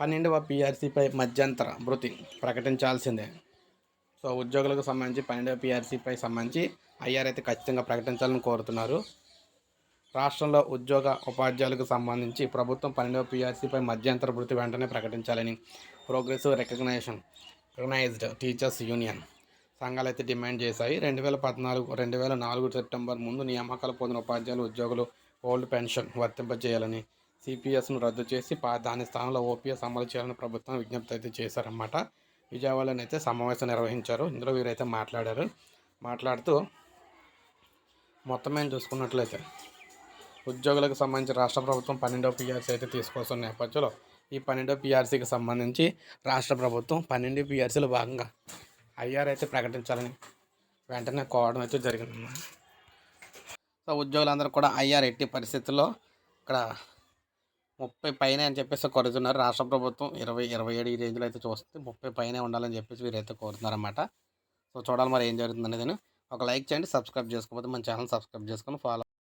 పన్నెండవ పిఆర్సీపై మధ్యంతర భృతి ప్రకటించాల్సిందే. సో ఉద్యోగులకు సంబంధించి పన్నెండవ పిఆర్సీపై సంబంధించి ఐఆర్ అయితే ఖచ్చితంగా ప్రకటించాలని కోరుతున్నారు. రాష్ట్రంలో ఉద్యోగ ఉపాధ్యాయులకు సంబంధించి ప్రభుత్వం పన్నెండవ పిఆర్సీపై మధ్యంతర భృతి వెంటనే ప్రకటించాలని progressive recognition recognised teachers union సంఘాలు అయితే డిమాండ్ చేశాయి. రెండు వేల పద్నాలుగు రెండు వేల నాలుగు సెప్టెంబర్ ముందు నియామకాలు పొందిన ఉపాధ్యాయులు ఉద్యోగులు ఓల్డ్ పెన్షన్ వర్తింపజేయాలని సిపిఎస్ను రద్దు చేసి పా- దాని స్థానంలో ఓపీఎస్ అమలు చేయాలని ప్రభుత్వం విజ్ఞప్తి అయితే చేశారన్నమాట. విజయవాడలోనైతే అయితే సమావేశం నిర్వహించారు. ఇందులో వీరైతే మాట్లాడారు. మాట్లాడుతూ మొత్తం ఏం చూసుకున్నట్లయితే ఉద్యోగులకు సంబంధించి రాష్ట్ర ప్రభుత్వం పన్నెండో పిఆర్సీ అయితే తీసుకొస్తున్న నేపథ్యంలో ఈ పన్నెండో పిఆర్సీకి సంబంధించి రాష్ట్ర ప్రభుత్వం పన్నెండు పిఆర్సీలో భాగంగా ఐఆర్ అయితే ప్రకటించాలని వెంటనే కోవడం అయితే జరిగిందన్నమాట. సో ఉద్యోగులందరూ కూడా ఐఆర్ ఎట్టి పరిస్థితుల్లో ఇక్కడ ముప్పై పైన అని చెప్పేసి కోరుతున్నారు రాష్ట్ర ప్రభుత్వం ఇరవై ఇరవై ఏడు ఈ రేంజ్లో అయితే చూస్తుంది ముప్పై పైనే ఉండాలని చెప్పేసి వీరైతే కోరుతున్నారన్నమాట. సో చూడాలి మరి ఏం జరుగుతుంది అనేది ఒక లైక్ చేయండి సబ్స్క్రైబ్ చేసుకోకపోతే మన ఛానల్ సబ్స్క్రైబ్ చేసుకొని ఫాలో